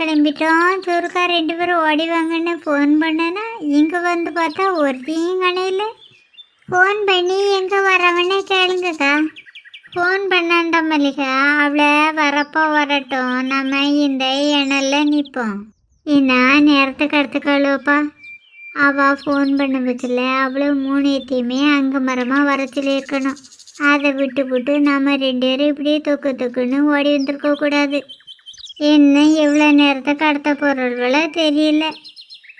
கிளம்பிட்டோம். சுருக்கா ரெண்டு பேரும் ஓடி வாங்கன்னு ஃபோன் பண்ணேன்னா இங்கே வந்து பார்த்தா ஒருத்தையும் கணையில் ஃபோன் பண்ணி எங்கே வரவனே கேளுங்கக்கா. ஃபோன் பண்ணாண்டா மல்லிகா. அவளை வரப்போ வரட்டும். நம்ம இந்த இணல்ல நிற்போம் என்ன நேரத்துக்கு எடுத்துக்கழுவப்பா அவள் ஃபோன் பண்ண பட்சத்தில் அவ்வளோ மூணையத்தையுமே அங்கே மரமாக வர சொல்லியிருக்கணும் அதை விட்டு விட்டு நம்ம ரெண்டு பேரும் இப்படியே தொக்கு தொக்குன்னு ஓடி வந்திருக்க இன்னும் எவ்வளோ நேரத்தை கடத்த போகிறவளோ தெரியல.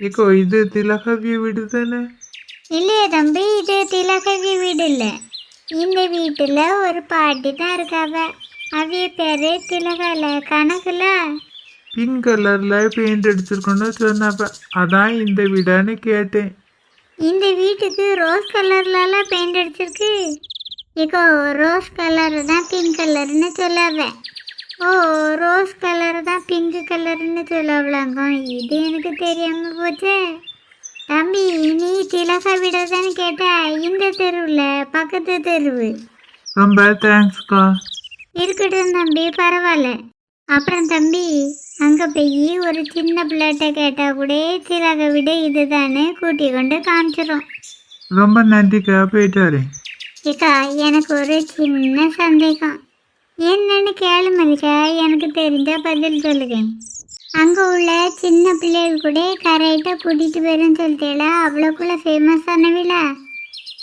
ஏக்கோ இது திலகவிய வீடு தானே? இல்லையே தம்பி இது திலகவி வீடு இல்லை. இந்த வீட்டில் ஒரு பாட்டி தான் இருக்காவ. அவிய பேர் திலகல கணக்குல பிங்க் கலர்ல பெயிண்ட் அடிச்சிருக்கோன்னு சொன்னாப்ப அதான் இந்த வீடான்னு கேட்டேன். இந்த வீட்டுக்கு ரோஸ் கலர்லலாம் பெயிண்ட் அடிச்சிருக்கு. இப்போ ரோஸ் கலர் தான் பிங்க் கலர்னு சொல்லாவ. ஓ ரோஸ் கலர் தான் பிங்க் கலர்னு சொல்லவளாங்க இது எனக்கு தெரியாம போச்சே. தம்பி நீ திலகா விட தானே கேட்ட இந்த தெருவில் பக்கத்து தெருவு. ரொம்ப தேங்க்ஸ்க்கா இருக்கட்டும் தம்பி பரவாயில்ல. அப்புறம் தம்பி அங்கே போய் ஒரு சின்ன பிள்ளைகிட்ட கேட்டால் கூட திலக விட இதுதானே கூட்டி கொண்டு காமிச்சிரும். ரொம்ப நன்றிக்கா போயிட்டு வரேன். ஏக்கா எனக்கு ஒரு சின்ன சந்தேகம். என்னன்னு கேளு மல்லிகா எனக்கு தெரிஞ்ச பதில் சொல்லுங்க. அங்கே உள்ள சின்ன பிள்ளைகள் கூட கரெக்டாக கூட்டிகிட்டு போயிடும் சொல்லிட்டேல அவ்வளோக்குள்ள ஃபேமஸான விழா.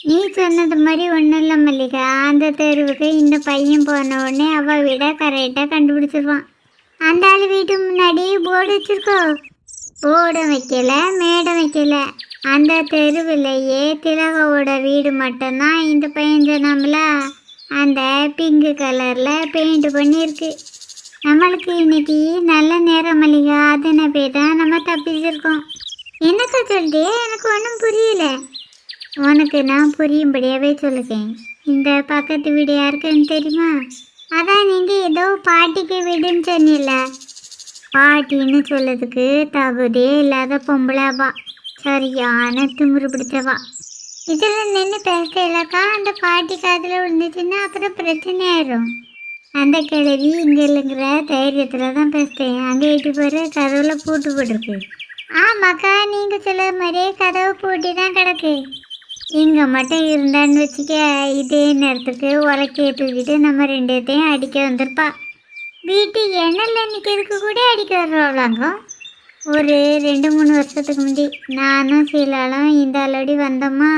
நீ சொன்னது மாதிரி ஒன்றும் இல்லை மல்லிகா அந்த தெருவுக்கு இந்த பையன் போன உடனே அவள் விட கரெக்டாக கண்டுபிடிச்சிருவான். அந்த ஆள் வீட்டு முன்னாடி போர்டு வச்சுருக்கோ? போர்டும் வைக்கல மேடம் வைக்கல. அந்த தெருவிலேயே திலகவோட வீடு மட்டும்தான் இந்த பையன் சொன்னாமல அந்த பிங்க் கலரில் பெயிண்ட் பண்ணியிருக்கு நம்மளுக்கு இன்னைக்கு நல்ல நேரம் மல்லிகா அதனை போய் தான் நம்ம தப்பிச்சிருக்கோம். என்னக்கா சொல்லிட்டு எனக்கு ஒன்றும் புரியல. உனக்கு நான் புரியும்படியாகவே சொல்லுக்கேன் இந்த பக்கத்து வீடு யாருக்குன்னு தெரியுமா? அதான் நீங்கள் ஏதோ பாட்டிக்கு வீடுன்னு சொன்னில பாட்டின்னு சொல்லதுக்கு தகுதியே இல்லாத பொம்பளாவா சரியான திமிரு பிடிச்சவா. இதில் நின்று பேசலக்கா அந்த பாட்டி காதில் விழுந்துச்சுன்னா அப்புறம் பிரச்சனை ஆயிரும். அந்த கிழவி இங்கே இல்லைங்கிற தைரியத்தில் தான் பேசுகிறேன் அங்கே இட்டு போகிற கதவுல பூட்டு போட்டிருக்கு. ஆமாக்கா நீங்கள் சொல்ல மாதிரியே கதவு பூட்டி தான் கிடக்கு. இங்கே மட்டும் இருந்தான்னு வச்சுக்க இதே நேரத்துக்கு உலக்கையை தூக்கிட்டு நம்ம ரெண்டுத்தையும் அடிக்க வந்திருப்பா. வீட்டு எண்ணெயில் நிற்கிறதுக்கு கூட அடிக்க வர்றவளாங்க ஒரு ரெண்டு மூணு வருஷத்துக்கு முந்தி நானும் சீலாலும் இந்த அளவுடி வந்தோமா?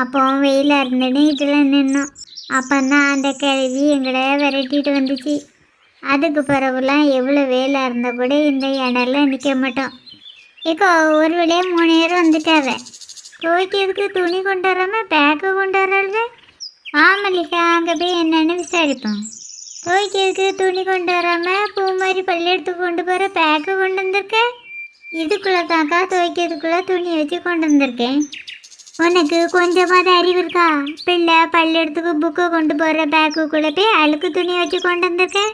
அப்போ வெயிலாக இருந்தேன்னு இதில் நின்னோம். அப்போந்தான் அந்த கிழவி எங்களை விரட்டிட்டு வந்துச்சு. அதுக்கு பிறகுலாம் எவ்வளோ வெயிலாக இருந்தால் கூட இந்த இடையில நிற்க மாட்டோம். இப்போ ஒரு வழியா மூணு நேரம் வந்துட்டாவ. துவைக்கிறதுக்கு துணி கொண்டு வராமல் பேக்கு கொண்டு வரல ஆமல்லிக்கா அங்கே போய் என்னென்னு விசாரிப்போம். துவைக்கிறதுக்கு துணி கொண்டு வராமல் பூ மாதிரி பள்ளி எடுத்து கொண்டு போகிற பேக்கு கொண்டு வந்திருக்கேன் இதுக்குள்ளே தாக்கா துவைக்கிறதுக்குள்ளே துணி வச்சு கொண்டு வந்திருக்கேன். உனக்கு கொஞ்சமாவது அறிவு இருக்கா? பிள்ளை பள்ளியெடுத்துக்கு புக்கு கொண்டு போகிற பேக்குக்குள்ளே போய் அழுக்கு துணி வச்சு கொண்டு வந்திருக்கேன்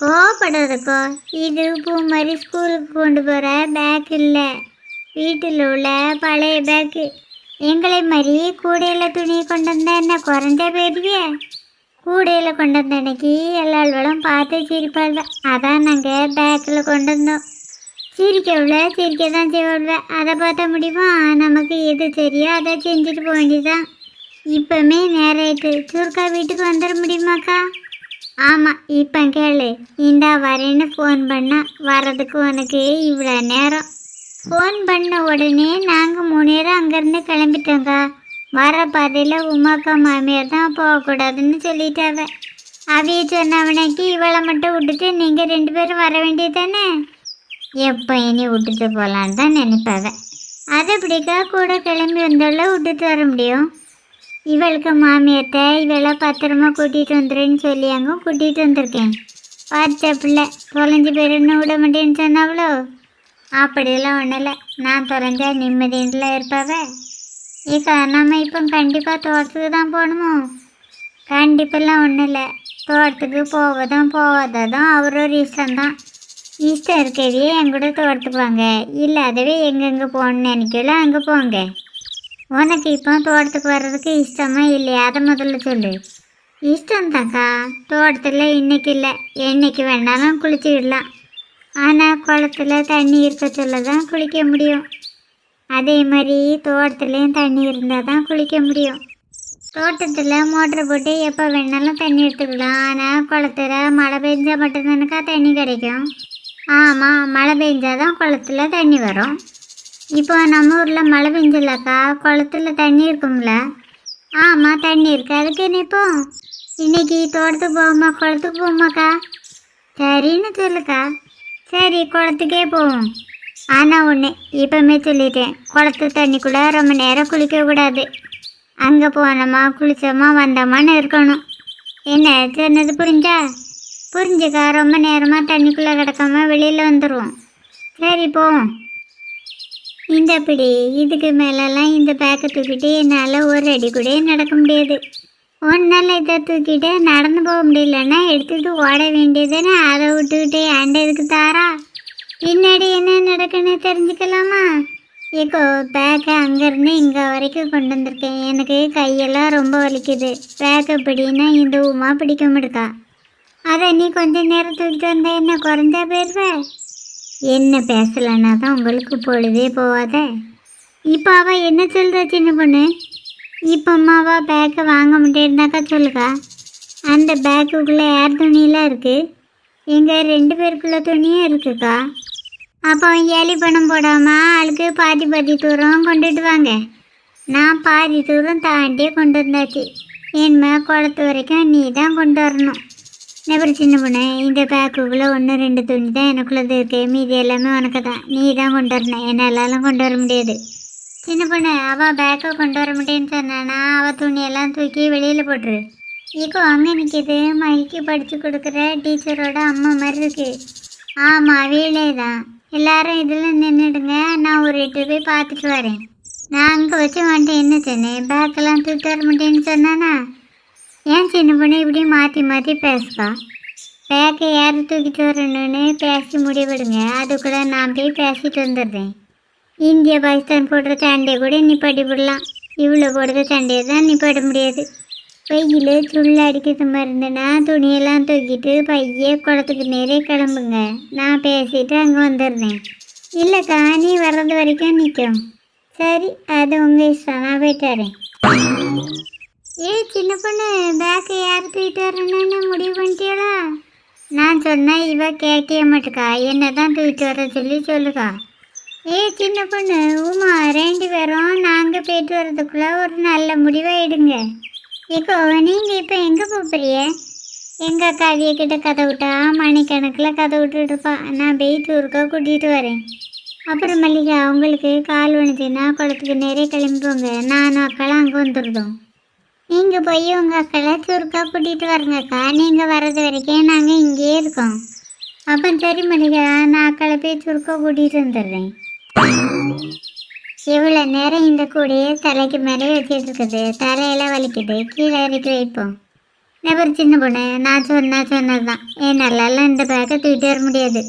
கோவப்படுறதுக்கோ இது பூ மாதிரி ஸ்கூலுக்கு கொண்டு போகிற பேக் இல்லை. வீட்டில் உள்ள பழைய பேக்கு எங்களை மாதிரி கூடையில் துணி கொண்டு வந்தா என்ன குறைஞ்ச போயிடுவியே கூடையில் கொண்டு வந்த அன்னைக்கு எல்லாரும் பார்த்து சிரிப்பாள் அதான் நாங்கள் பேக்கில் கொண்டு வந்தோம். சிரிக்கவில்லை சிரிக்க தான் செய்வாள்வ. அதை பார்த்த முடியுமா? நமக்கு எது சரியோ அதை செஞ்சுட்டு போக வேண்டியதுதான். இப்போமே நேராயிட்டு சுருக்கா வீட்டுக்கு வந்துட முடியுமாக்கா? ஆமாம் இப்போ கேளு. இந்தா வரேன்னு ஃபோன் பண்ணால் வர்றதுக்கு உனக்கு இவ்வளோ நேரம். ஃபோன் பண்ண உடனே நாங்கள் மூணு நேரம் அங்கேருந்து கிளம்பிட்டோங்க வர பாதையில் உமாக்கா மாமியார் தான் போகக்கூடாதுன்னு சொல்லிட்டாவ அவைய சொன்னவனைக்கு இவளை மட்டும் விட்டுட்டு நீங்கள் ரெண்டு பேரும் வர வேண்டியது தானே எப்போ இனி விட்டுட்டு போகலான்னு தான் நினைப்பாவ. அது பிடிக்கா கூட கிளம்பி வந்தவள விட்டுட்டு வர முடியும்? இவளுக்கு மாமியார்ட்ட இவளை பத்திரமா கூட்டிகிட்டு வந்துடுன்னு சொல்லி அங்கே கூட்டிகிட்டு வந்திருக்கேன். பார்த்த பிள்ளை தொலைஞ்சு போயிருந்து விட மாட்டேன்னு சொன்னாவளோ? அப்படியெல்லாம் ஒன்றும் இல்லை நான் தொலைஞ்சா நிம்மதியில் இருப்பாவே. ஏக்கா நம்ம இப்போ கண்டிப்பாக தோட்டத்துக்கு தான் போகணுமோ? கண்டிப்பெல்லாம் ஒன்றும் இல்லை தோட்டத்துக்கு போவதும் போகாததும் அவரோட ரீசன் தான். ஈஸ்டர் இருக்கவே என் கூட தோட்டத்துக்கு வாங்க. இல்லாதவே எங்கெங்கே போகணும்னு நினைக்கல அங்கே போங்க. உனக்கு இப்போ தோட்டத்துக்கு வர்றதுக்கு இஷ்டமா இல்லையா? அதை முதல்ல சொல்லு. இஷ்டம் தாக்கா தோட்டத்தில் இன்னைக்கு இல்லை. என்னைக்கு வேணாலும் குளிச்சுக்கிடலாம். ஆனால் குளத்துல தண்ணி இருக்க சொல்ல தான் குளிக்க முடியும். அதே மாதிரி தோட்டத்துலேயும் தண்ணி இருந்தால் தான் குளிக்க முடியும். தோட்டத்தில் மோட்டர் போட்டு எப்போ வேணாலும் தண்ணி எடுத்துக்கலாம். ஆனால் குளத்துல மழை பெஞ்சால் மட்டும்தானக்கா தண்ணி கிடைக்கும்? ஆமாம் மழை பெஞ்சாதான் குளத்துல தண்ணி வரும். இப்போ நம்ம ஊரில் மழை பெஞ்சலக்கா குளத்துல தண்ணி இருக்கும்ல? ஆமாம் தண்ணி இருக்கு. அதுக்கு என்ன இன்னைக்கு தோட்டத்துக்கு போகுமா குளத்துக்கு போகுமாக்கா சரின்னு சொல்லுக்கா. சரி குளத்துக்கே போவோம். ஆனால் ஒன்று இப்போமே சொல்லிட்டேன். குளத்து தண்ணி கூட ரொம்ப நேரம் குளிக்கக்கூடாது அங்கே போனோமா குளிச்சோமா வந்தோமான்னு இருக்கணும். என்ன சொன்னது புரிஞ்சா? புரிஞ்சுக்கா. ரொம்ப நேரமாக தண்ணிக்குள்ளே கிடக்காம வெளியில் வந்துடுவோம் சரி போவோம். இந்த அப்படி இதுக்கு மேலெல்லாம் இந்த பேக்கை தூக்கிட்டு என்னால் ஒரு அடி கூட நடக்க முடியாது. ஒன்றால் இதை தூக்கிட்டு நடந்து போக முடியலன்னா எடுத்துகிட்டு ஓட வேண்டியதுன்னு அதை விட்டுக்கிட்டு ஏண்ட இதுக்கு தாரா? பின்னாடி என்ன நடக்குன்னு தெரிஞ்சுக்கலாமா? இப்போ பேக்கை அங்கேருந்து இங்கே வரைக்கும் கொண்டு வந்திருக்கேன். எனக்கு கையெல்லாம் ரொம்ப வலிக்குது. பேக்கை பிடினா இந்த உமா பிடிக்க முடியுக்கா அதை நீ கொஞ்ச நேரம் தூக்கிட்டு வந்தா என்ன குறைஞ்சா போயிடுவ என்ன பேசலைன்னா தான் உங்களுக்கு பொழுதே போவாத. இப்போ அவள் என்ன சொல்கிற சின்ன பொண்ணு? இப்போ அம்மாவா பேக்கை வாங்க முடியிருந்தாக்கா சொல்லுக்கா. அந்த பேக்குக்குள்ளே ஏர் துணியெலாம் இருக்குது எங்கள் ரெண்டு பேருக்குள்ள துணியும் இருக்குக்கா. அப்போ ஏழி பணம் போடாமல் ஆளுக்கு பாதி பாதி தூரம் கொண்டுட்டு வாங்க. நான் பாதி தூரம் தாண்டியே கொண்டு வந்தாச்சு. என்மே குளத்து வரைக்கும் நீ தான் கொண்டு வரணும். அப்புறம் சின்ன பொண்ணு இந்த பேக்குக்குள்ளே ஒன்று ரெண்டு துணி தான் எனக்குள்ளது இருக்குது மீதி எல்லாமே உனக்கு தான். நீ தான் கொண்டு வரணும். என்னாலும் கொண்டு வர முடியாது. சின்ன பொண்ணு அவள் பேக்கை கொண்டு வர முடியும்னு சொன்னானா அவள் துணியெல்லாம் தூக்கி வெளியில் போட்டுரு. இப்போ அங்கே நிற்கிது மைக்கு படித்து கொடுக்குற டீச்சரோட அம்மா மாதிரி இருக்கு. ஆமாம் வீடே தான். எல்லாரும் இதில் நின்றுடுங்க நான் ஒரு எட்டு போய் பார்த்துட்டு வரேன். நான் அங்கே வச்சு வந்துட்டு என்ன சொன்னேன் பேக்கெல்லாம் தூக்கி வர முடியும்னு சொன்னானா? ஏன் சின்ன பொண்ணு இப்படி மாற்றி மாற்றி பேசுப்பா பேக்கை யார் தூக்கிட்டு வரணும்னு பேசி முடிவிடுங்க. கூட நான் போய் பேசிட்டு வந்துடுறேன். இந்தியா பாகிஸ்தான் போடுற சண்டையை கூட நீ விடலாம் இவ்வளோ போடுற சண்டையை தான் நீ பட முடியாது. வெயில் துள்ள அடிக்கிற மாதிரி இருந்தேன்னா துணியெல்லாம் தூக்கிட்டு பைய குளத்துக்கு நேரே கிளம்புங்க. நான் பேசிட்டு அங்கே வந்துடுறேன். இல்லைக்கா நீ வர்றது வரைக்கும் நிற்கும் சரி அது உங்கள் இஷ்டம். நான் போயிட்டு ஏய் சின்ன பொண்ணு பேக்கை யார் தூக்கிட்டு வரணும்னு முடிவு பண்ணிட்டியாளா நான் சொன்னேன் இவ கேட்கவே மாட்டுக்கா. என்ன தான் தூக்கிட்டு வர சொல்லி சொல்லுக்கா. ஏய் சின்ன பொண்ணு உமா ரெண்டு பேரும் நாங்கள் போயிட்டு வர்றதுக்குள்ள ஒரு நல்ல முடிவாயிடுங்க. எடுங்க இப்போ நீங்கள் இப்போ எங்கே போகிறீங்க எங்கள் அக்கா கிட்ட கதை விட்டா மணிக்கணக்கில் கதை விட்டுட்டு இருப்பா. நான் போய் டூருக்கா கூட்டிகிட்டு வரேன். அப்புறம் மல்லிகா உங்களுக்கு கால் வலிச்சுன்னா குளத்துக்கு நிறைய கிளம்பிப்போங்க நானும் அக்காலாம் அங்கே வந்துடுதோம் நீங்கள் போய் உங்கள் அக்களை சுருக்கா கூட்டிகிட்டு வரங்கக்கா. நீங்கள் வர்றது வரைக்கும் நாங்கள் இங்கேயே இருக்கோம். அப்போ சரி மணிக்கா நான் அக்களை போய் சுருக்கா கூட்டிகிட்டு வந்துடுறேன். இவ்வளோ நேரம் இந்த கூடையே தலைக்கு மேலே வச்சுட்டு இருக்குது? தலையெல்லாம் வலிக்குது. கீழே இறக்கி வைப்போம். நபர் சின்ன பொண்ணு. நான் சொன்னா சொன்னது தான் என்னாலலாம் இந்த பேக்கை தூக்கிட்டு வர முடியாது.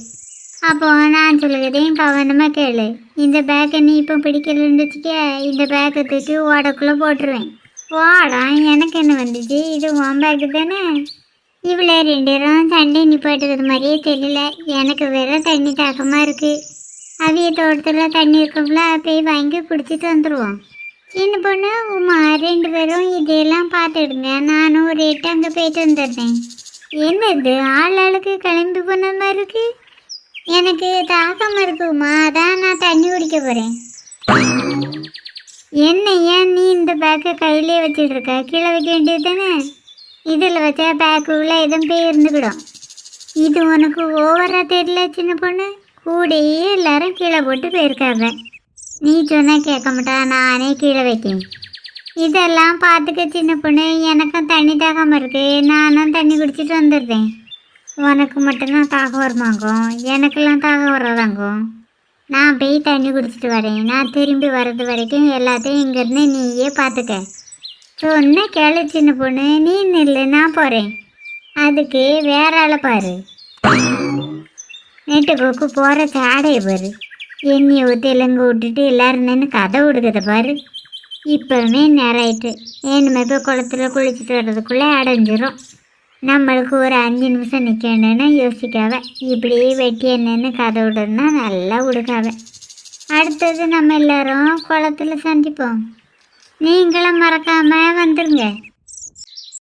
அப்போது நான் சொல்லுகிறதையும் கவனமாக கேளு. இந்த பேக்கை நீ இப்போ பிடிக்கலன்னு வச்சுக்க இந்த பேக்கை தூக்கி ஓடக்குள்ளே போட்டுருவேன். போடா எனக்கு என்ன வந்துச்சு இது உன் பேக்கு தானே? இவ்வளோ ரெண்டு பேரும் சண்டை நிப்பாட்டுறது மாதிரியே தெரியல. எனக்கு வெறும் தண்ணி தாக்கமாக இருக்குது அவிய தோட்டத்தில் தண்ணி இருக்கும்ல போய் வாங்கி குடிச்சிட்டு வந்துடுவோம் சின்ன பொண்ணு உமா ரெண்டு பேரும் இதையெல்லாம் பார்த்துடுங்க நானும் ஒரு எட்டு அங்கே போயிட்டு வந்துடுறேன். என்னது ஆள் ஆளுக்கு கிளம்பி போன மாதிரி இருக்கு. எனக்கு தாக்கமாக இருக்குமா அதான் நான் தண்ணி குடிக்க போகிறேன் என்ன ஏன் நீ இந்த பேக்கை கையிலே வச்சுட்டு இருக்க கீழே வைக்க வேண்டியது தானே? இதில் வச்சா பேக்குள்ளே எதுவும் போய் இருந்துக்கிடும். இது உனக்கு ஓவரா தெரியல சின்ன பொண்ணு? கூடையே எல்லாரும் கீழே போட்டு போயிருக்காங்க நீ சொன்னால் கேட்க மாட்டா நானே கீழே வைக்கேன். இதெல்லாம் பார்த்துக்க சின்ன பொண்ணு. எனக்கும் தண்ணி தாகம் இருக்கு. நானும் தண்ணி குடிச்சிட்டு வந்துடுறேன். உனக்கு மட்டும்தான் தாகம் வருமாங்கும். எனக்கெல்லாம் தாகம் வராதாங்கும் போய் தண்ணி குடிச்சிட்டு வரேன். நான் திரும்பி வர்றது வரைக்கும் எல்லாத்தையும் இங்கேருந்து நீயே பார்த்துக்க. சொன்ன கேளு சின்ன பொண்ணு நீ நில்லு நான் போகிறேன் அதுக்கு வேற ஆளை பாரு. நெட்டு போக்கு போகிற சாடையை பாரு. எண்ணெயை ஊற்றி இலங்கை விட்டுட்டு எல்லாரும் நின்று கதை விடுக்கத பாரு. இப்போவுமே நேரம் ஆயிட்டு ஏனுமே போய் குளத்துல குளிச்சுட்டு வர்றதுக்குள்ளே அடைஞ்சிரும். நம்மளுக்கு ஒரு அஞ்சு நிமிஷம் நிற்கணும்னு யோசிக்காவ இப்படியே வெட்டி என்னன்னு கதை விடணும்னா நல்லா விடுக்காவ அடுத்தது நம்ம எல்லாரும் குளத்துல சந்திப்போம். நீங்களும் மறக்காம வந்துருங்க.